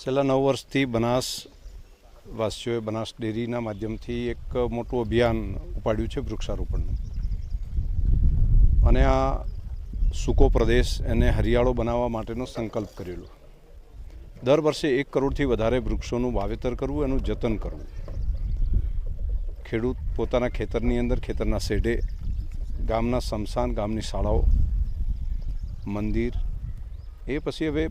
છેલ્લા નવ વર્ષથી બનાસ વાસીઓએ બનાસ ડેરીના માધ્યમથી એક મોટું અભિયાન ઉપાડ્યું છે વૃક્ષારોપણનું. અને આ સૂકો પ્રદેશ એને હરિયાળો બનાવવા માટેનો સંકલ્પ કરેલો. દર વર્ષે એક કરોડથી વધારે વૃક્ષોનું વાવેતર કરવું, એનું જતન કરવું. ખેડૂત પોતાના ખેતરની અંદર, ખેતરના શેઢે ગામના સમસાન ગામની શાળાઓ, મંદિર, એ પછી હવે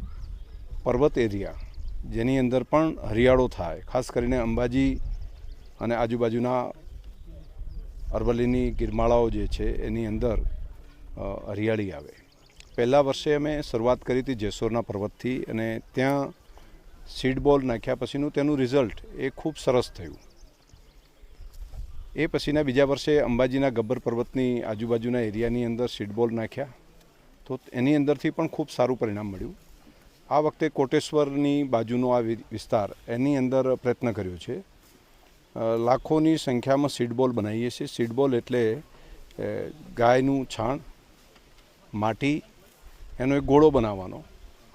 પર્વત એરિયા. જેની અંદર પણ હરિયાળો થાય. ખાસ કરીને અંબાજી અને આજુબાજુના અરવલ્લીની ગિરમાળાઓ જે છે, એની અંદર હરિયાળી આવે. પહેલા વર્ષે અમે શરૂઆત કરી હતી જેસોરના પર્વતથી અને ત્યાં સીડ બોલ નાખ્યા પછીનું તેનું રિઝલ્ટ એ ખૂબ સરસ થયું. એ પછીના બીજા વર્ષે અંબાજીના ગબ્બર પર્વતની આજુબાજુના એરિયાની અંદર સીડ બોલ નાખ્યા. તો એની અંદરથી પણ ખૂબ સારું પરિણામ મળ્યું. આ વખતે કોટેશ્વરની બાજુનો આ વિસ્તાર એની અંદર પ્રયત્ન કર્યો છે. લાખોની સંખ્યામાં સીડબોલ બનાવીએ છીએ. સીડબોલ એટલે ગાયનું છાણ, માટી, એનો એક ગોળો બનાવવાનો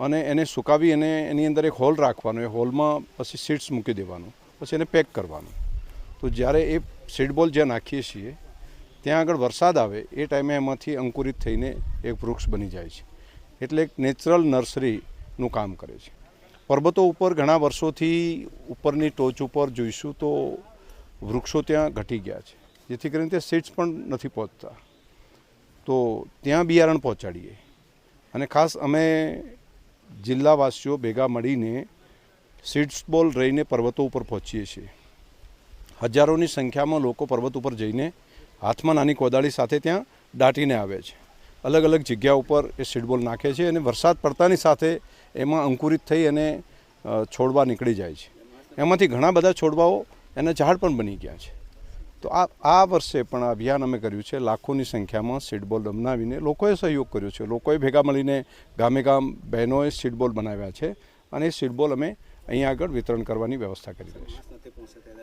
અને એને સુકાવી અને એની અંદર એક હોલ રાખવાનો. એ હોલમાં પછી સીડ્સ મૂકી દેવાનું. પછી એને પેક કરવાનું. તો જ્યારે એ સીડબોલ જ્યાં નાખીએ છીએ, ત્યાં આગળ વરસાદ આવે, એ ટાઈમે એમાંથી અંકુરિત થઈને એક વૃક્ષ બની જાય છે. એટલે એક નેચરલ નર્સરીનું કામ કરે છે. પર્વતો ઉપર ઘણા વર્ષોથી ઉપરની ટોચ ઉપર જોઈશું તો વૃક્ષો ત્યાં ઘટી ગયા છે. જેથી કરીને ત્યાં સીડ્સ પણ નથી પહોંચતા. તો ત્યાં બિયારણ પહોંચાડીએ. અને ખાસ અમે જિલ્લાવાસીઓ ભેગા મળીને સીડ્સ બોલ રહીને પર્વતો ઉપર પહોંચીએ છીએ. હજારોની સંખ્યામાં લોકો પર્વત ઉપર જઈને હાથમાં નાની કોદાળી સાથે ત્યાં દાટીને આવે છે. અલગ અલગ જગ્યા ઉપર એ સીડબોલ નાખે છે અને વરસાદ પડતાની સાથે એમાં અંકુરિત થઈ અને છોડવા નીકળી જાય છે. એમાંથી ઘણા બધા છોડવાઓ એના ઝાડ પણ બની ગયા છે. તો આ આ વર્ષે પણ અભિયાન અમે કર્યું છે. લાખોની સંખ્યામાં સીડબોલ બનાવીને લોકોએ સહયોગ કર્યો છે. લોકોએ ભેગા મળીને ગામે ગામ બહેનોએ સીડબોલ બનાવ્યા છે અને એ સીડબોલ અમે અહીંયા આગળ વિતરણ કરવાની વ્યવસ્થા કરી રહી છે